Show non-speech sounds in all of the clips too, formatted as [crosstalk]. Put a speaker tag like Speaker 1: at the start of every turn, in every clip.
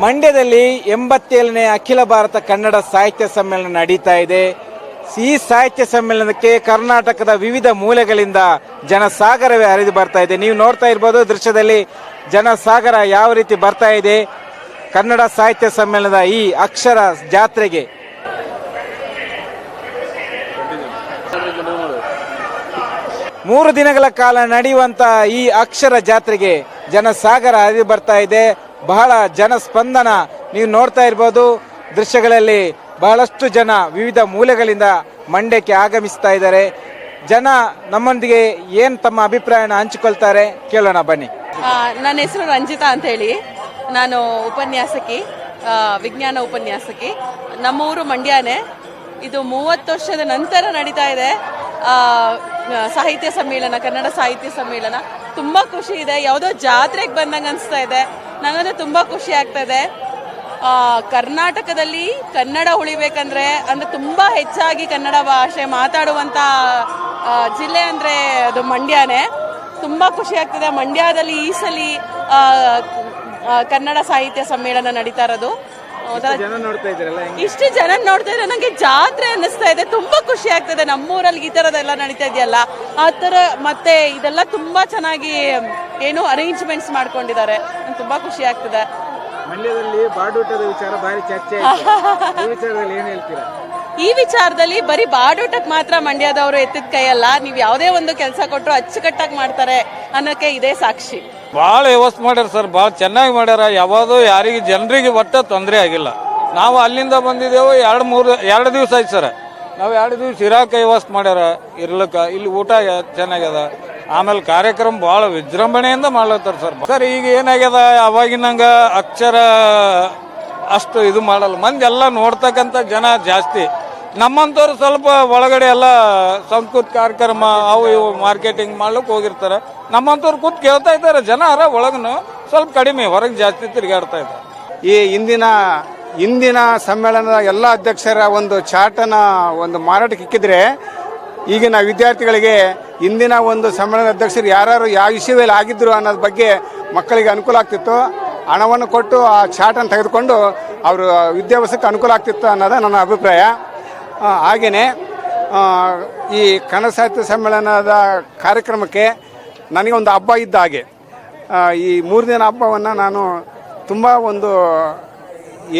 Speaker 1: ಮಂಡ್ಯದಲ್ಲಿ ಎಂಬತ್ತೇಳನೇ ಅಖಿಲ ಭಾರತ ಕನ್ನಡ ಸಾಹಿತ್ಯ ಸಮ್ಮೇಳನ ನಡೀತಾ ಇದೆ. ಈ ಸಾಹಿತ್ಯ ಸಮ್ಮೇಳನಕ್ಕೆ ಕರ್ನಾಟಕದ ವಿವಿಧ ಮೂಲೆಗಳಿಂದ ಜನಸಾಗರವೇ ಹರಿದು ಬರ್ತಾ ಇದೆ. ನೀವು ನೋಡ್ತಾ ಇರ್ಬೋದು ದೃಶ್ಯದಲ್ಲಿ ಜನಸಾಗರ ಯಾವ ರೀತಿ ಬರ್ತಾ ಇದೆ. ಕನ್ನಡ ಸಾಹಿತ್ಯ ಸಮ್ಮೇಳನದ ಈ ಅಕ್ಷರ ಜಾತ್ರೆಗೆ. ಮೂರು ದಿನಗಳ ಕಾಲ ನಡೆಯುವಂತ ಈ ಅಕ್ಷರ ಜಾತ್ರೆಗೆ ಜನಸಾಗರ ಹರಿದು ಬರ್ತಾ ಇದೆ. ಬಹಳ ಜನಸ್ಪಂದನ ನೀವು ನೋಡ್ತಾ ಇರ್ಬೋದು. ದೃಶ್ಯಗಳಲ್ಲಿ ಬಹಳಷ್ಟು ಜನ ವಿವಿಧ ಮೂಲೆಗಳಿಂದ ಮಂಡ್ಯಕ್ಕೆ ಆಗಮಿಸ್ತಾ ಇದ್ದಾರೆ. ಜನ ನಮ್ಮೊಂದಿಗೆ ಏನು ತಮ್ಮ ಅಭಿಪ್ರಾಯನ ಹಂಚಿಕೊಳ್ತಾರೆ ಕೇಳೋಣ ಬನ್ನಿ.
Speaker 2: ನನ್ನ ಹೆಸರು ರಂಜಿತಾ ಅಂತ ಹೇಳಿ. ನಾನು ಉಪನ್ಯಾಸಕಿ ವಿಜ್ಞಾನ ಉಪನ್ಯಾಸಕಿ. ನಮ್ಮೂರು ಮಂಡ್ಯನೇ ಇದು ಮೂವತ್ತು ವರ್ಷದ ನಂತರ ನಡೀತಾ ಇದೆ. ಸಾಹಿತ್ಯ ಸಮ್ಮೇಳನ, ಕನ್ನಡ ಸಾಹಿತ್ಯ ಸಮ್ಮೇಳನ. ತುಂಬ ಖುಷಿ ಇದೆ. ಯಾವುದೋ ಜಾತ್ರೆಗೆ ಬಂದಂಗೆ ಅನಿಸ್ತಾ ಇದೆ. ನನಗಂದ್ರೆ ತುಂಬ ಖುಷಿ ಆಗ್ತಾ ಇದೆ ಕರ್ನಾಟಕದಲ್ಲಿ ಕನ್ನಡ ಉಳಿಬೇಕಂದ್ರೆ ಅಂದರೆ ತುಂಬ ಹೆಚ್ಚಾಗಿ ಕನ್ನಡ ಭಾಷೆ ಮಾತಾಡುವಂಥ ಜಿಲ್ಲೆ ಅಂದರೆ ಅದು ಮಂಡ್ಯನೇ. ತುಂಬ ಖುಷಿ ಆಗ್ತಿದೆ. ಮಂಡ್ಯದಲ್ಲಿ ಈ ಸಲ ಕನ್ನಡ ಸಾಹಿತ್ಯ ಸಮ್ಮೇಳನ ನಡೀತಾ ಇರೋದು. ಇಷ್ಟು ಜನ ನೋಡ್ತಾ ಇದ್ರೆ ನಂಗೆ ಜಾತ್ರೆ ಅನ್ನಿಸ್ತಾ ಇದೆ. ತುಂಬಾ ಖುಷಿ ಆಗ್ತದೆ. ನಮ್ಮೂರಲ್ಲಿ ಈ ತರದೆಲ್ಲ ನಡೀತಾ ಇದೆಯಲ್ಲ. ಆ ಥರ ಮತ್ತೆ ಇದೆಲ್ಲ ತುಂಬಾ ಚೆನ್ನಾಗಿ ಏನು ಅರೇಂಜ್ಮೆಂಟ್ಸ್ ಮಾಡ್ಕೊಂಡಿದ್ದಾರೆ. ನಂಗೆ ತುಂಬಾ ಖುಷಿ ಆಗ್ತದೆ.
Speaker 1: ಮಂಡ್ಯದಲ್ಲಿ ಬಾಡೂಟದ ವಿಚಾರ ಭಾರಿ ಚರ್ಚೆ ಈ ವಿಚಾರದಲ್ಲಿ ಏನು ಹೇಳ್ತೀರಾ?
Speaker 2: ಈ ವಿಚಾರದಲ್ಲಿ ಬರೀ ಬಾಡೂಟಕ್ಕೆ ಮಾತ್ರ ಮಂಡ್ಯದವರು ಎತ್ತಿದ ಕೈಯಲ್ಲ ನೀವು ಯಾವುದೇ ಒಂದು ಕೆಲಸ ಕೊಟ್ಟರು ಅಚ್ಚುಕಟ್ಟಾಗಿ ಮಾಡ್ತಾರೆ ಅನ್ನೋಕೆ ಇದೇ ಸಾಕ್ಷಿ.
Speaker 3: ಭಾಳ ವ್ಯವಸ್ಥೆ ಮಾಡ್ಯಾರ ಸರ್ ಭಾಳ ಚೆನ್ನಾಗಿ ಮಾಡ್ಯಾರ. ಯಾವಾಗೂ ಯಾರಿಗೆ ಜನರಿಗೆ ಒಟ್ಟ ತೊಂದರೆ ಆಗಿಲ್ಲ. ನಾವು ಅಲ್ಲಿಂದ ಬಂದಿದ್ದೇವೆ ಎರಡು ಮೂರು ಎರಡು ದಿವಸ ಆಯ್ತು ಸರ್. ನಾವು ಎರಡು ದಿವಸ ಇರಾಕ ವ್ಯವಸ್ಥೆ ಮಾಡ್ಯಾರ, ಇರ್ಲಕ್ಕ. ಇಲ್ಲಿ ಊಟ ಚೆನ್ನಾಗ್ಯದ. ಆಮೇಲೆ ಕಾರ್ಯಕ್ರಮ ಭಾಳ ವಿಜೃಂಭಣೆಯಿಂದ ಮಾಡ್ಲತ್ತಾರ ಸರ್. ಸರ್, ಈಗ ಏನಾಗ್ಯದ? ಅವಾಗಿನಂಗ ಅಕ್ಷರ ಅಷ್ಟು ಇದು ಮಾಡಲ್ಲ. ಮಂದಿ ಎಲ್ಲ ನೋಡ್ತಕ್ಕಂಥ ಜನ ಜಾಸ್ತಿ. ನಮ್ಮಂಥವ್ರು ಸ್ವಲ್ಪ ಒಳಗಡೆ ಎಲ್ಲ ಸಂಸ್ಕೃತ ಕಾರ್ಯಕ್ರಮ, ಅವು ಇವು ಮಾರ್ಕೆಟಿಂಗ್ ಮಾಡ್ಲಿಕ್ಕೆ ಹೋಗಿರ್ತಾರೆ. ನಮ್ಮಂಥವ್ರು ಕೂತ್ ಕೇಳ್ತಾ ಇದ್ದಾರೆ. ಜನ ಅರ ಒಳಗನು ಸ್ವಲ್ಪ ಕಡಿಮೆ, ಹೊರಗೆ ಜಾಸ್ತಿ ತಿರುಗಾಡ್ತಾ ಇದ್ದಾರೆ.
Speaker 4: ಈ ಇಂದಿನ ಇಂದಿನ ಸಮ್ಮೇಳನದ ಎಲ್ಲ ಅಧ್ಯಕ್ಷರ ಒಂದು ಚಾಟನ ಒಂದು ಮಾರಾಟಕ್ಕೆ ಇಕ್ಕಿದ್ರೆ ಈಗಿನ ವಿದ್ಯಾರ್ಥಿಗಳಿಗೆ ಇಂದಿನ ಒಂದು ಸಮ್ಮೇಳನ ಅಧ್ಯಕ್ಷರು ಯಾರ್ಯಾರು ಯಾವ ವಿಷಯದಲ್ಲಿ ಆಗಿದ್ರು ಅನ್ನೋದ್ರ ಬಗ್ಗೆ ಮಕ್ಕಳಿಗೆ ಅನುಕೂಲ ಆಗ್ತಿತ್ತು. ಹಣವನ್ನು ಕೊಟ್ಟು ಆ ಚಾಟನ್ನು ತೆಗೆದುಕೊಂಡು ಅವರು ವಿದ್ಯಾಭ್ಯಾಸಕ್ಕೆ ಅನುಕೂಲ ಆಗ್ತಿತ್ತು ಅನ್ನೋದು ನನ್ನ ಅಭಿಪ್ರಾಯ. ಹಾಗೆಯೇ ಈ ಕನ್ನಡ ಸಾಹಿತ್ಯ ಸಮ್ಮೇಳನದ ಕಾರ್ಯಕ್ರಮಕ್ಕೆ ನನಗೆ ಒಂದು ಹಬ್ಬ ಇದ್ದ ಹಾಗೆ. ಈ ಮೂರು ದಿನ ಹಬ್ಬವನ್ನು ನಾನು ತುಂಬ ಒಂದು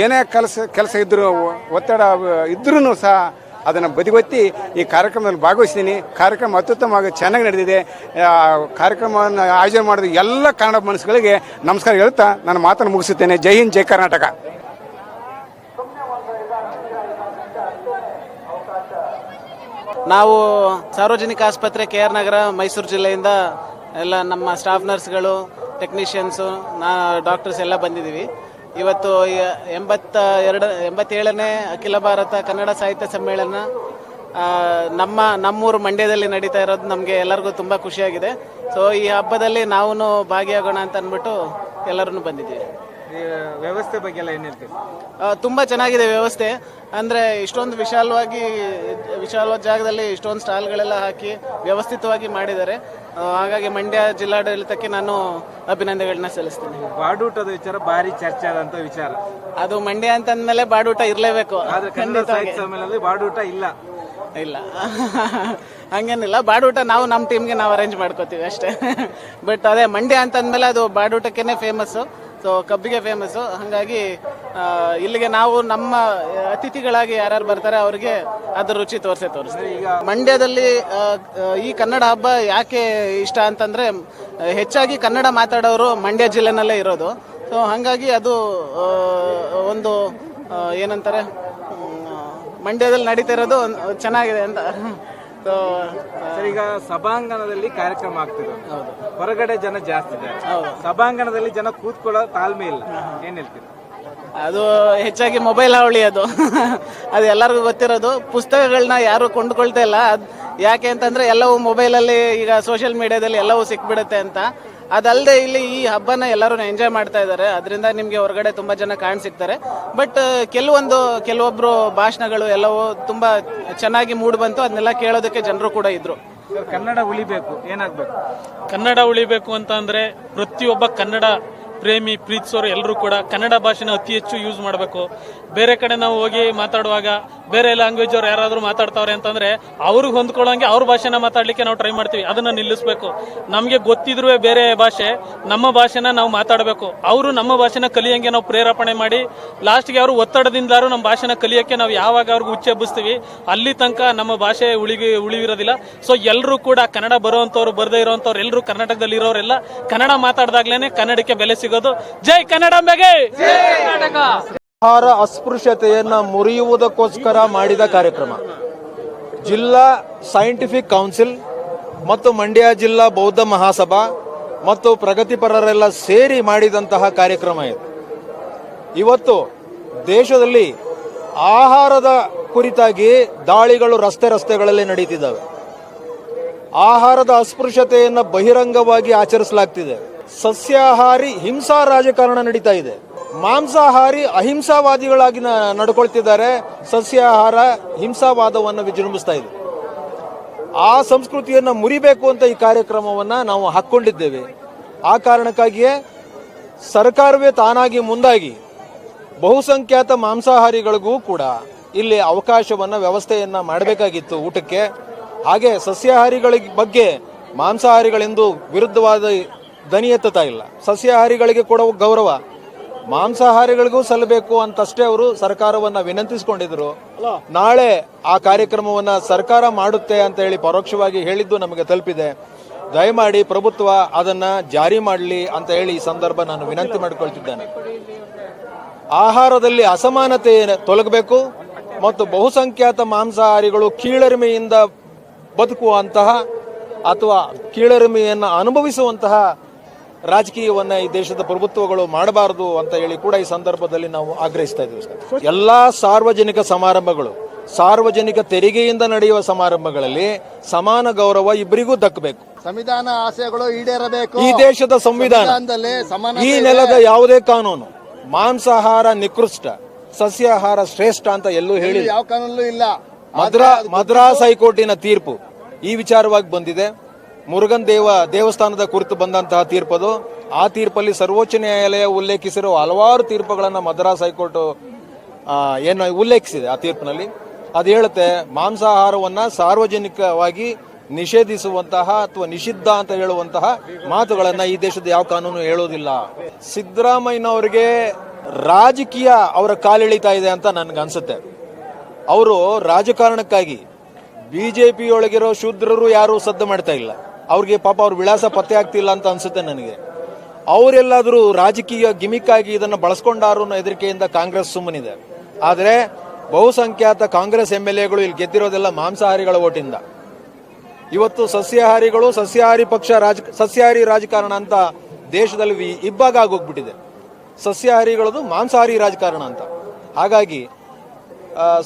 Speaker 4: ಏನೇ ಕೆಲಸ ಕೆಲಸ ಇದ್ದರೂ ಒತ್ತಡ ಇದ್ರೂ ಸಹ ಅದನ್ನು ಬದಿಗೊತ್ತಿ ಈ ಕಾರ್ಯಕ್ರಮದಲ್ಲಿ ಭಾಗವಹಿಸಿದ್ದೀನಿ. ಕಾರ್ಯಕ್ರಮ ಅತ್ಯುತ್ತಮವಾಗಿ ಚೆನ್ನಾಗಿ ನಡೆದಿದೆ. ಕಾರ್ಯಕ್ರಮವನ್ನು ಆಯೋಜನೆ ಮಾಡಿದ ಎಲ್ಲ ಕನ್ನಡ ಮನಸ್ಸುಗಳಿಗೆ ನಮಸ್ಕಾರ ಹೇಳ್ತಾ ನನ್ನ ಮಾತನ್ನು ಮುಗಿಸುತ್ತೇನೆ. ಜೈ ಹಿಂದ್, ಜೈ ಕರ್ನಾಟಕ.
Speaker 5: ನಾವು ಸಾರ್ವಜನಿಕ ಆಸ್ಪತ್ರೆ ಕೆ ಆರ್ ನಗರ, ಮೈಸೂರು ಜಿಲ್ಲೆಯಿಂದ ಎಲ್ಲ ನಮ್ಮ ಸ್ಟಾಫ್ ನರ್ಸ್ಗಳು, ಟೆಕ್ನಿಷಿಯನ್ಸು, ನಾ ಡಾಕ್ಟರ್ಸ್ ಎಲ್ಲ ಬಂದಿದ್ದೀವಿ. ಇವತ್ತು ಎಂಬತ್ತ ಎರಡು ಎಂಬತ್ತೇಳನೇ ಅಖಿಲ ಭಾರತ ಕನ್ನಡ ಸಾಹಿತ್ಯ ಸಮ್ಮೇಳನ ನಮ್ಮ ನಮ್ಮೂರು ಮಂಡ್ಯದಲ್ಲಿ ನಡೀತಾ ಇರೋದು ನಮಗೆ ಎಲ್ಲರಿಗೂ ತುಂಬ ಖುಷಿಯಾಗಿದೆ. ಸೊ ಈ ಹಬ್ಬದಲ್ಲಿ ನಾವು ಭಾಗಿಯಾಗೋಣ ಅಂತ ಅಂದ್ಬಿಟ್ಟು ಎಲ್ಲರೂ ಬಂದಿದ್ದೀವಿ.
Speaker 1: ವ್ಯವಸ್ಥೆ ಬಗ್ಗೆ ಎಲ್ಲ ಏನು
Speaker 5: ಹೇಳ್ತೀವಿ ತುಂಬಾ ಚೆನ್ನಾಗಿದೆ ವ್ಯವಸ್ಥೆ. ಅಂದರೆ ಇಷ್ಟೊಂದು ವಿಶಾಲವಾಗಿ ವಿಶಾಲವಾದ ಜಾಗದಲ್ಲಿ ಇಷ್ಟೊಂದು ಸ್ಟಾಲ್ಗಳೆಲ್ಲ ಹಾಕಿ ವ್ಯವಸ್ಥಿತವಾಗಿ ಮಾಡಿದ್ದಾರೆ. ಹಾಗಾಗಿ ಮಂಡ್ಯ ಜಿಲ್ಲಾಡಳಿತಕ್ಕೆ ನಾನು ಅಭಿನಂದನೆಗಳನ್ನ ಸಲ್ಲಿಸ್ತೇನೆ.
Speaker 1: ಬಾಡೂಟದ ವಿಚಾರ ಭಾರಿ ಚರ್ಚೆ ಆದಂತ ವಿಚಾರ.
Speaker 5: ಅದು ಮಂಡ್ಯ ಅಂತಂದ್ಮೇಲೆ ಬಾಡೂಟ ಇರಲೇಬೇಕು.
Speaker 1: ಆದ್ರೆ ಕನ್ನಡ ಸಾಹಿತ್ಯ ಸಮ್ಮೇಳನದಲ್ಲಿ ಬಾಡೂಟ ಇಲ್ಲ.
Speaker 5: ಇಲ್ಲ. ಹಂಗೇನಿಲ್ಲ ಬಾಡೂಟ ನಾವು ನಮ್ಮ ಟೀಮ್ಗೆ ನಾವು ಅರೇಂಜ್ ಮಾಡ್ಕೋತೀವಿ ಅಷ್ಟೇ. ಬಟ್ ಅದೇ ಮಂಡ್ಯ ಅಂತಂದ್ಮೇಲೆ ಅದು ಬಾಡೂಟಕ್ಕೇನೆ ಫೇಮಸ್ಸು ಸೊ ಕಬ್ಬಿಗೆ ಫೇಮಸ್ಸು ಹಾಗಾಗಿ ಇಲ್ಲಿಗೆ ನಾವು ನಮ್ಮ ಅತಿಥಿಗಳಾಗಿ ಯಾರ್ಯಾರು ಬರ್ತಾರೆ ಅವರಿಗೆ ಅದರ ರುಚಿ ತೋರಿಸಿ ತೋರಿಸ್ತೀವಿ. ಮಂಡ್ಯದಲ್ಲಿ ಆ, ಆ, ಈ ಕನ್ನಡ ಹಬ್ಬ ಯಾಕೆ ಇಷ್ಟ ಅಂತಂದರೆ ಹೆಚ್ಚಾಗಿ ಕನ್ನಡ ಮಾತಾಡೋರು ಮಂಡ್ಯ ಜಿಲ್ಲೆನಲ್ಲೇ ಇರೋದು. ಸೊ ಹಾಗಾಗಿ ಅದು ಒಂದು ಏನಂತಾರೆ ಮಂಡ್ಯದಲ್ಲಿ ನಡೀತಾ ಇರೋದು ಚೆನ್ನಾಗಿದೆ ಅಂತ.
Speaker 1: ಸರ್ ಈಗ ಸಭಾಂಗಣದಲ್ಲಿ ಕಾರ್ಯಕ್ರಮ ಆಗ್ತಿದೆ. ಹೊರಗಡೆ ಜನ ಜಾಸ್ತಿ ಇದ್ದಾರೆ. ಸಭಾಂಗಣದಲ್ಲಿ ಜನ ಕೂತ್ಕೊಳ್ಳೋ ತಾಳ್ಮೆ ಇಲ್ಲ. ಏನ್ ಹೇಳ್ತೀರಿ?
Speaker 5: ಅದು ಹೆಚ್ಚಾಗಿ ಮೊಬೈಲ್ ಹಾವಳಿ ಅದು. [laughs] ಅದು ಎಲ್ಲರಿಗೂ ಗೊತ್ತಿರೋದು. ಪುಸ್ತಕಗಳನ್ನ ಯಾರು ಕೊಂಡ್ಕೊಳ್ತಾ ಇಲ್ಲ. ಅದ್ ಯಾಕೆ ಅಂತಂದ್ರೆ ಎಲ್ಲವೂ ಮೊಬೈಲಲ್ಲಿ ಈಗ ಸೋಷಿಯಲ್ ಮೀಡಿಯಾದಲ್ಲಿ ಎಲ್ಲವೂ ಸಿಕ್ಬಿಡುತ್ತೆ ಅಂತ. ಅದಲ್ಲದೆ ಇಲ್ಲಿ ಈ ಹಬ್ಬನ ಎಲ್ಲರೂ ಎಂಜಾಯ್ ಮಾಡ್ತಾ ಇದ್ದಾರೆ. ಅದರಿಂದ ನಿಮಗೆ ಹೊರಗಡೆ ತುಂಬ ಜನ ಕಾಣಿಸಿಕ್ತಾರೆ. ಬಟ್ ಕೆಲವೊಂದು ಕೆಲವೊಬ್ಬರು ಭಾಷಣಗಳು ಎಲ್ಲವೂ ತುಂಬ ಚೆನ್ನಾಗಿ ಮೂಡ್ ಬಂತು. ಅದನ್ನೆಲ್ಲ ಕೇಳೋದಕ್ಕೆ ಜನರು ಕೂಡ ಇದ್ರು.
Speaker 1: ಸರ್ ಕನ್ನಡ ಉಳಿಬೇಕು. ಏನಾಗ್ಬೇಕು?
Speaker 6: ಕನ್ನಡ ಉಳಿಬೇಕು ಅಂತ ಅಂದ್ರೆ ಪ್ರತಿಯೊಬ್ಬ ಕನ್ನಡ ಪ್ರೇಮಿ, ಪ್ರೀತಿಸೋರು ಎಲ್ಲರೂ ಕೂಡ ಕನ್ನಡ ಭಾಷೆನ ಅತಿ ಹೆಚ್ಚು ಯೂಸ್ ಮಾಡಬೇಕು. ಬೇರೆ ಕಡೆ ನಾವು ಹೋಗಿ ಮಾತಾಡುವಾಗ, ಬೇರೆ ಲ್ಯಾಂಗ್ವೇಜ್ ಅವ್ರು ಯಾರಾದರೂ ಮಾತಾಡ್ತಾವ್ರೆ ಅಂತಂದ್ರೆ ಅವ್ರಿಗೆ ಹೊಂದ್ಕೊಳ್ಳೋಂಗೆ ಅವ್ರ ಭಾಷೆನ ಮಾತಾಡ್ಲಿಕ್ಕೆ ನಾವು ಟ್ರೈ ಮಾಡ್ತೀವಿ. ಅದನ್ನ ನಿಲ್ಲಿಸಬೇಕು. ನಮಗೆ ಗೊತ್ತಿದ್ರೂ ಬೇರೆ ಭಾಷೆ, ನಮ್ಮ ಭಾಷೆನ ನಾವು ಮಾತಾಡಬೇಕು. ಅವರು ನಮ್ಮ ಭಾಷೆನ ಕಲಿಯೋಂಗೆ ನಾವು ಪ್ರೇರೇಪಣೆ ಮಾಡಿ ಲಾಸ್ಟ್ಗೆ ಅವರು ಒತ್ತಡದಿಂದಲೂ ನಮ್ಮ ಭಾಷೆನ ಕಲಿಯೋಕ್ಕೆ ನಾವು ಯಾವಾಗ ಅವ್ರಿಗೆ ಉಚ್ಚೆಬ್ಬಿಸ್ತೀವಿ ಅಲ್ಲಿ ತನಕ ನಮ್ಮ ಭಾಷೆ ಉಳಿಗೆ, ಉಳಿವಿರೋದಿಲ್ಲ. ಸೊ ಎಲ್ಲರೂ ಕೂಡ ಕನ್ನಡ ಬರುವಂಥವ್ರು ಬರದೇ ಇರೋವಂಥವ್ರು ಎಲ್ಲರೂ ಕರ್ನಾಟಕದಲ್ಲಿ ಇರೋರೆಲ್ಲ ಕನ್ನಡ ಮಾತಾಡ್ದಾಗ್ಲೇ ಕನ್ನಡಕ್ಕೆ ಬೆಲೆ ಸಿಗೋದು. ಜೈ ಕನ್ನಡ ಕರ್ನಾಟಕ.
Speaker 7: ಆಹಾರ ಅಸ್ಪೃಶ್ಯತೆಯನ್ನ ಮುರಿಯುವುದಕ್ಕೋಸ್ಕರ ಮಾಡಿದ ಕಾರ್ಯಕ್ರಮ. ಜಿಲ್ಲಾ ಸೈಂಟಿಫಿಕ್ ಕೌನ್ಸಿಲ್ ಮತ್ತು ಮಂಡ್ಯ ಜಿಲ್ಲಾ ಬೌದ್ಧ ಮಹಾಸಭಾ ಮತ್ತು ಪ್ರಗತಿಪರರೆಲ್ಲ ಸೇರಿ ಮಾಡಿದಂತಹ ಕಾರ್ಯಕ್ರಮ ಇದು. ಇವತ್ತು ದೇಶದಲ್ಲಿ ಆಹಾರದ ಕುರಿತಾಗಿ ದಾಳಿಗಳು ರಸ್ತೆ ರಸ್ತೆಗಳಲ್ಲಿ ನಡೀತಿದ್ದಾವೆ. ಆಹಾರದ ಅಸ್ಪೃಶ್ಯತೆಯನ್ನು ಬಹಿರಂಗವಾಗಿ ಆಚರಿಸಲಾಗ್ತಿದೆ. ಸಸ್ಯಾಹಾರಿ ಹಿಂಸಾ ರಾಜಕಾರಣ ನಡೀತಾ ಇದೆ. ಮಾಂಸಾಹಾರಿ ಅಹಿಂಸಾವಾದಿಗಳಾಗಿ ನಡ್ಕೊಳ್ತಿದ್ದಾರೆ. ಸಸ್ಯಾಹಾರ ಹಿಂಸಾವಾದವನ್ನು ವಿಜೃಂಭಿಸ್ತಾ ಇದೆ. ಆ ಸಂಸ್ಕೃತಿಯನ್ನು ಮುರಿಬೇಕು ಅಂತ ಈ ಕಾರ್ಯಕ್ರಮವನ್ನು ನಾವು ಹಾಕ್ಕೊಂಡಿದ್ದೇವೆ. ಆ ಕಾರಣಕ್ಕಾಗಿಯೇ ಸರ್ಕಾರವೇ ತಾನಾಗಿ ಮುಂದಾಗಿ ಬಹುಸಂಖ್ಯಾತ ಮಾಂಸಾಹಾರಿಗಳಿಗೂ ಕೂಡ ಇಲ್ಲಿ ಅವಕಾಶವನ್ನ, ವ್ಯವಸ್ಥೆಯನ್ನ ಮಾಡಬೇಕಾಗಿತ್ತು ಊಟಕ್ಕೆ. ಹಾಗೆ ಸಸ್ಯಾಹಾರಿಗಳ ಬಗ್ಗೆ ಮಾಂಸಾಹಾರಿಗಳೆಂದು ವಿರುದ್ಧವಾದ ದನಿ ಎತ್ತುತ್ತಾ ಇಲ್ಲ. ಸಸ್ಯಾಹಾರಿಗಳಿಗೆ ಕೊಡುವ ಗೌರವ. ಮಾಂಸಾಹಾರಿಗಳಿಗೂ ಸಲ್ಲಬೇಕು ಅಂತಷ್ಟೇ ಅವರು ಸರ್ಕಾರವನ್ನ ವಿನಂತಿಸಿಕೊಂಡಿದ್ರು. ನಾಳೆ ಆ ಕಾರ್ಯಕ್ರಮವನ್ನ ಸರ್ಕಾರ ಮಾಡುತ್ತೆ ಅಂತ ಹೇಳಿ ಪರೋಕ್ಷವಾಗಿ ಹೇಳಿದ್ದು ನಮಗೆ ತಲುಪಿದೆ. ದಯಮಾಡಿ ಪ್ರಭುತ್ವ ಅದನ್ನ ಜಾರಿ ಮಾಡಲಿ ಅಂತ ಹೇಳಿ ಈ ಸಂದರ್ಭ ನಾನು ವಿನಂತಿ ಮಾಡಿಕೊಳ್ತಿದ್ದೇನೆ. ಆಹಾರದಲ್ಲಿ ಅಸಮಾನತೆ ತೊಲಗಬೇಕು ಮತ್ತು ಬಹುಸಂಖ್ಯಾತ ಮಾಂಸಾಹಾರಿಗಳು ಕೀಳರಿಮೆಯಿಂದ ಬದುಕುವಂತಹ ಅಥವಾ ಕೀಳರಿಮೆಯನ್ನು ಅನುಭವಿಸುವಂತಹ ರಾಜಕೀಯವನ್ನ ಈ ದೇಶದ ಪ್ರಭುತ್ವಗಳು ಮಾಡಬಾರದು ಅಂತ ಹೇಳಿ ಕೂಡ ಈ ಸಂದರ್ಭದಲ್ಲಿ ನಾವು ಆಗ್ರಹಿಸ್ತಾ ಇದ್ದೀವಿ ಸರ್. ಎಲ್ಲಾ ಸಾರ್ವಜನಿಕ ಸಮಾರಂಭಗಳು ಸಾರ್ವಜನಿಕ ತೆರಿಗೆಯಿಂದ ನಡೆಯುವ ಸಮಾರಂಭಗಳಲ್ಲಿ ಸಮಾನ ಗೌರವ ಇಬ್ಬರಿಗೂ ದಕ್ಕಬೇಕು.
Speaker 8: ಸಂವಿಧಾನ ಆಸೆಗಳು ಈಡೇರಬೇಕು.
Speaker 7: ಈ ದೇಶದ ಸಂವಿಧಾನ ಈ ನೆಲದ ಯಾವುದೇ ಕಾನೂನು ಮಾಂಸಾಹಾರ ನಿಕೃಷ್ಟ ಸಸ್ಯಾಹಾರ ಶ್ರೇಷ್ಠ ಅಂತ ಎಲ್ಲೂ ಹೇಳಿ
Speaker 8: ಯಾವ ಕಾನೂನು ಇಲ್ಲ.
Speaker 7: ಮದ್ರಾ ಮದ್ರಾಸ್ ಹೈಕೋರ್ಟಿನ ತೀರ್ಪು ಈ ವಿಚಾರವಾಗಿ ಬಂದಿದೆ. ಮುರುಗನ್ ದೇವ ದೇವಸ್ಥಾನದ ಕುರಿತು ಬಂದಂತಹ ತೀರ್ಪದು ಆ ತೀರ್ಪಲ್ಲಿ ಸರ್ವೋಚ್ಚ ನ್ಯಾಯಾಲಯ ಉಲ್ಲೇಖಿಸಿರುವ ಹಲವಾರು ತೀರ್ಪುಗಳನ್ನು ಮದ್ರಾಸ್ ಹೈಕೋರ್ಟ್ ಏನು ಉಲ್ಲೇಖಿಸಿದೆ ಆ ತೀರ್ಪಿನಲ್ಲಿ. ಅದು ಹೇಳುತ್ತೆ, ಮಾಂಸಾಹಾರವನ್ನು ಸಾರ್ವಜನಿಕವಾಗಿ ನಿಷೇಧಿಸುವಂತಹ ಅಥವಾ ನಿಷಿದ್ಧ ಅಂತ ಹೇಳುವಂತಹ ಮಾತುಗಳನ್ನು ಈ ದೇಶದ ಯಾವ ಕಾನೂನು ಹೇಳೋದಿಲ್ಲ. ಸಿದ್ದರಾಮಯ್ಯನವರಿಗೆ ರಾಜಕೀಯ ಅವರ ಕಾಲೆಳಿತಾ ಇದೆ ಅಂತ ನನಗನ್ಸುತ್ತೆ ಅವರು ರಾಜಕಾರಣಕ್ಕಾಗಿ ಬಿಜೆಪಿಯೊಳಗಿರೋ ಶೂದ್ರರು ಯಾರು ಸದ್ದು ಮಾಡ್ತಾ ಇಲ್ಲ. ಅವ್ರಿಗೆ ಪಾಪ ಅವ್ರ ವಿಳಾಸ ಪತ್ತೆ ಆಗ್ತಿಲ್ಲ ಅಂತ ಅನ್ಸುತ್ತೆ ನನಗೆ. ಅವರೆಲ್ಲಾದರೂ ರಾಜಕೀಯ ಗಿಮಿಕ್ ಆಗಿ ಇದನ್ನು ಬಳಸ್ಕೊಂಡಾರು ಹೆದರಿಕೆಯಿಂದ ಕಾಂಗ್ರೆಸ್ ಸುಮ್ಮನಿದೆ. ಆದರೆ ಬಹುಸಂಖ್ಯಾತ ಕಾಂಗ್ರೆಸ್ ಎಂ ಎಲ್ ಎಗಳು ಇಲ್ಲಿ ಗೆದ್ದಿರೋದೆಲ್ಲ ಮಾಂಸಾಹಾರಿಗಳ ಓಟಿಂದ. ಇವತ್ತು ಸಸ್ಯಾಹಾರಿಗಳು ಸಸ್ಯಾಹಾರಿ ಪಕ್ಷ ರಾಜ, ಸಸ್ಯಾಹಾರಿ ರಾಜಕಾರಣ ಅಂತ ದೇಶದಲ್ಲಿ ಇಬ್ಬಾಗ ಆಗೋಗ್ಬಿಟ್ಟಿದೆ ಸಸ್ಯಾಹಾರಿಗಳದು ಮಾಂಸಾಹಾರಿ ರಾಜಕಾರಣ ಅಂತ. ಹಾಗಾಗಿ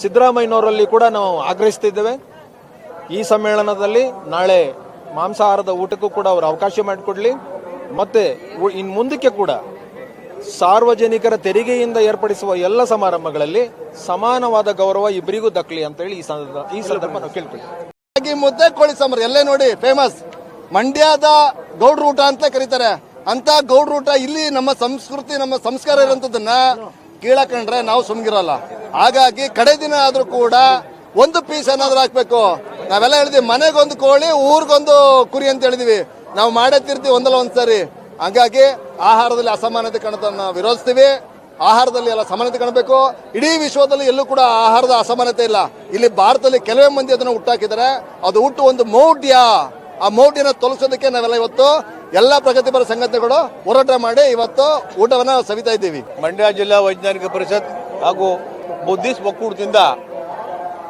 Speaker 7: ಸಿದ್ದರಾಮಯ್ಯನವರಲ್ಲಿ ಕೂಡ ನಾವು ಆಗ್ರಹಿಸ್ತಿದ್ದೇವೆ. ಈ ಸಮ್ಮೇಳನದಲ್ಲಿ ನಾಳೆ ಮಾಂಸಾಹಾರದ ಊಟಕ್ಕೂ ಕೂಡ ಅವರು ಅವಕಾಶ ಮಾಡಿಕೊಡ್ಲಿ. ಮತ್ತೆ ಉ- ಇನ್ ಮುಂದಕ್ಕೆ ಕೂಡ ಸಾರ್ವಜನಿಕರ ತೆರಿಗೆಯಿಂದ ಏರ್ಪಡಿಸುವ ಎಲ್ಲ ಸಮಾರಂಭಗಳಲ್ಲಿ ಸಮಾನವಾದ ಗೌರವ ಇಬ್ಬರಿಗೂ ದಕ್ಕಲಿ ಅಂತೇಳಿ ಈ ಸಂದರ್ಭ ಈ ಸಂದರ್ಭ ನಾವು
Speaker 8: ರಾಗಿ ಮುದ್ದೆ, ಕೋಳಿ ಸಾಂಬಾರು ಎಲ್ಲೇ ನೋಡಿ ಫೇಮಸ್ ಮಂಡ್ಯದ ಗೌಡ್ರ ಊಟ ಅಂತ ಕರೀತಾರೆ. ಅಂತ ಗೌಡ್ರ ಊಟ ಇಲ್ಲಿ ನಮ್ಮ ಸಂಸ್ಕೃತಿ, ನಮ್ಮ ಸಂಸ್ಕಾರ ಇರೋಂಥದ್ದನ್ನ ಕೇಳಕಂಡ್ರೆ ನಾವು ಸುಮ್ಗಿರಲ್ಲ. ಹಾಗಾಗಿ ಕಡೆ ದಿನ ಆದ್ರೂ ಕೂಡ ಒಂದು ಪೀಸ್ ಏನಾದ್ರೂ ಹಾಕ್ಬೇಕು. ನಾವೆಲ್ಲ ಹೇಳಿದ್ವಿ, ಮನೆಗೊಂದು ಕೋಳಿ, ಊರಿಗೊಂದು ಕುರಿ ಅಂತ ಹೇಳಿದ್ವಿ. ನಾವು ಮಾಡೇ ತಿರ್ತೀವಿ ಒಂದಲ್ಲ ಒಂದ್ಸರಿ. ಹಂಗಾಗಿ ಆಹಾರದಲ್ಲಿ ಅಸಮಾನತೆ ಕಾಣೋದನ್ನ ವಿರೋಧಿಸ್ತೀವಿ. ಆಹಾರದಲ್ಲಿ ಎಲ್ಲ ಸಮಾನತೆ ಕಾಣಬೇಕು. ಇಡೀ ವಿಶ್ವದಲ್ಲಿ ಎಲ್ಲೂ ಕೂಡ ಆಹಾರದ ಅಸಮಾನತೆ ಇಲ್ಲ. ಇಲ್ಲಿ ಭಾರತದಲ್ಲಿ ಕೆಲವೇ ಮಂದಿ ಅದನ್ನು ಹುಟ್ಟಾಕಿದ್ದಾರೆ. ಅದು ಹುಟ್ಟು ಒಂದು ಮೌಢ್ಯ. ಆ ಮೌಢ್ಯನ ತೊಲಸೋದಕ್ಕೆ ನಾವೆಲ್ಲ ಇವತ್ತು ಎಲ್ಲ ಪ್ರಗತಿಪರ ಸಂಘಟನೆಗಳು ಹೋರಾಟ ಮಾಡಿ ಇವತ್ತು ಊಟವನ್ನು ಸವಿತಾ ಇದ್ದೀವಿ.
Speaker 9: ಮಂಡ್ಯ ಜಿಲ್ಲಾ ವೈಜ್ಞಾನಿಕ ಪರಿಷತ್ ಹಾಗೂ ಬುದ್ಧಿಸ್ಟ್ ಒಕ್ಕೂಟದಿಂದ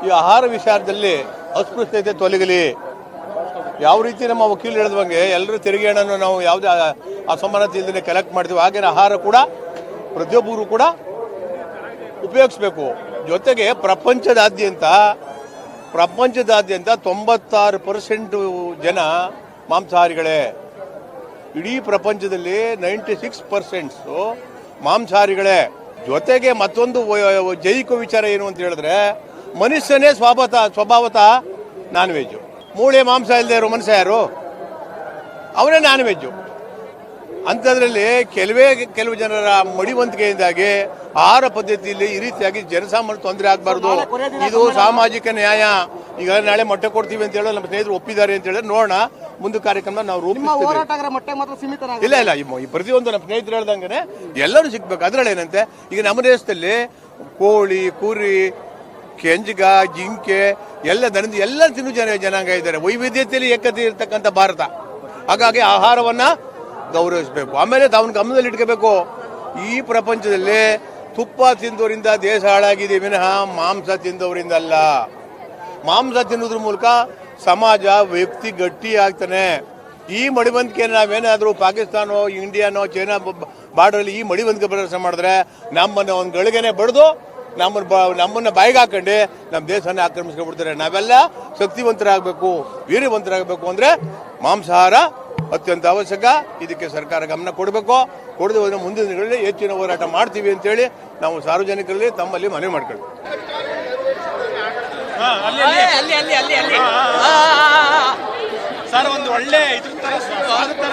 Speaker 9: ಈ ಆಹಾರ ವಿಚಾರದಲ್ಲಿ ಅಸ್ಪೃಶ್ಯತೆ ತೊಲಗಲಿ. ಯಾವ ರೀತಿ ನಮ್ಮ ವಕೀಲರು ಹೇಳಿದಂಗೆ ಎಲ್ಲರೂ ತೆರಿಗೆ ಹಣವನ್ನು ನಾವು ಯಾವುದೇ ಅಸಮಾನತೆ ಇಲ್ಲದೆ ಕಲೆಕ್ಟ್ ಮಾಡ್ತೀವಿ. ಹಾಗೆ ಆಹಾರ ಕೂಡ ಪ್ರತಿಯೊಬ್ಬರು ಕೂಡ ಉಪಯೋಗಿಸ್ಬೇಕು. ಜೊತೆಗೆ ಪ್ರಪಂಚದಾದ್ಯಂತ ಪ್ರಪಂಚದಾದ್ಯಂತ ತೊಂಬತ್ತಾರು ಪರ್ಸೆಂಟ್ ಜನ ಮಾಂಸಾಹಾರಿಗಳೇ. ಇಡೀ ಪ್ರಪಂಚದಲ್ಲಿ ನೈಂಟಿ ಸಿಕ್ಸ್ ಪರ್ಸೆಂಟ್ಸು ಮಾಂಸಾಹಾರಿಗಳೇ. ಜೊತೆಗೆ ಮತ್ತೊಂದು ಜೈವಿಕ ವಿಚಾರ ಏನು ಅಂತ ಹೇಳಿದ್ರೆ ಮನುಷ್ಯನೇ ಸ್ವಭಾವತ ಸ್ವಭಾವತಃ ನಾನ್ ವೆಜ್ ಮೂಳೆ ಮಾಂಸ ಇಲ್ಲದೆ ಇರೋ ಮನುಷ್ಯ ಯಾರು? ಅವನೇ ನಾನ್ ವೆಜ್ಜು ಅಂಥದ್ರಲ್ಲಿ ಕೆಲವೇ ಕೆಲವು ಜನರ ಮಡಿವಂತಿಕೆಯಿಂದಾಗಿ ಆಹಾರ ಪದ್ಧತಿಯಲ್ಲಿ ಈ ರೀತಿಯಾಗಿ ಜನಸಾಮಾನ್ಯ ತೊಂದರೆ ಆಗಬಾರ್ದು. ಇದು ಸಾಮಾಜಿಕ ನ್ಯಾಯ. ಈಗ ನಾಳೆ ಮೊಟ್ಟೆ ಕೊಡ್ತೀವಿ ಅಂತ ಹೇಳಿ ನಮ್ಮ ಸ್ನೇಹಿತರು ಒಪ್ಪಿದ್ದಾರೆ ಅಂತ ಹೇಳಿದ್ರೆ ನೋಡೋಣ. ಮುಂದೆ ಕಾರ್ಯಕ್ರಮ ನಾವು ರೂಪಿಸ್ತೀವಿ. ಇಲ್ಲ ಇಲ್ಲ ಈ ಪ್ರತಿಯೊಂದು ನಮ್ಮ ಸ್ನೇಹಿತರು ಹೇಳ್ದಂಗೆ ಎಲ್ಲರೂ ಸಿಗ್ಬೇಕು. ಅದ್ರಲ್ಲಿ ಏನಂತೆ ಈಗ ನಮ್ಮ ದೇಶದಲ್ಲಿ ಕೋಳಿ ಕುರಿ ಕೆಂಜಗ, ಜಿಂಕೆ, ಎಲ್ಲ ದನದ ಎಲ್ಲ ತಿನ್ನು ಜನ ಜನಾಂಗ ಇದ್ದಾರೆ. ವೈವಿಧ್ಯತೆಯಲ್ಲಿ ಏಕತೆ ಇರತಕ್ಕಂಥ ಭಾರತ. ಹಾಗಾಗಿ ಆಹಾರವನ್ನ ಗೌರವಿಸಬೇಕು. ಆಮೇಲೆ ತಾವನ್ನ ಗಮನದಲ್ಲಿ ಇಟ್ಕೋಬೇಕು, ಈ ಪ್ರಪಂಚದಲ್ಲಿ ತುಪ್ಪ ತಿಂದವರಿಂದ ದೇಶ ಹಾಳಾಗಿದೆ ವಿನಃ ಮಾಂಸ ತಿಂದವರಿಂದ ಅಲ್ಲ ಮಾಂಸ ತಿನ್ನೋದ್ರ ಮೂಲಕ ಸಮಾಜ ವ್ಯಕ್ತಿ ಗಟ್ಟಿ ಆಗ್ತಾನೆ. ಈ ಮಡಿವಂತಿಕೆ ನಾವೇನಾದರೂ ಪಾಕಿಸ್ತಾನೋ, ಇಂಡಿಯಾನೋ, ಚೈನಾ ಬಾರ್ಡ್ರಲ್ಲಿ ಈ ಮಡಿವಂತಿಕೆ ಪ್ರದರ್ಶನ ಮಾಡಿದ್ರೆ ನಮ್ಮನ್ನು ಒಂದು ಗಳಿಗೆನೆ ಬಡ್ದು ನಮ್ಮನ್ನ ಬ- ನಮ್ಮನ್ನ ಬಾಯಿಗೆ ಹಾಕೊಂಡು ನಮ್ಮ ದೇಶನ ಆಕ್ರಮಿಸ್ಕೊಂಡ್ಬಿಡ್ತಾರೆ. ನಾವೆಲ್ಲ ಶಕ್ತಿವಂತರಾಗಬೇಕು ವೀರ್ಯವಂತರಾಗಬೇಕು ಅಂದ್ರೆ ಮಾಂಸಾಹಾರ ಅತ್ಯಂತ ಅವಶ್ಯಕ. ಇದಕ್ಕೆ ಸರ್ಕಾರ ಗಮನ ಕೊಡಬೇಕು. ಕೊಡದೆ ಹೋದ್ರೆ ಮುಂದಿನ ದಿನಗಳಲ್ಲಿ ಹೆಚ್ಚಿನ ಹೋರಾಟ ಮಾಡ್ತೀವಿ ಅಂತೇಳಿ ನಾವು ಸಾರ್ವಜನಿಕರಲ್ಲಿ ತಮ್ಮಲ್ಲಿ ಮನವಿ ಮಾಡ್ಕೊಳ್ತೀವಿ
Speaker 10: ಸರ್ ಒಂದು ಒಳ್ಳೆ ಇದ್ರ ತರ ತರ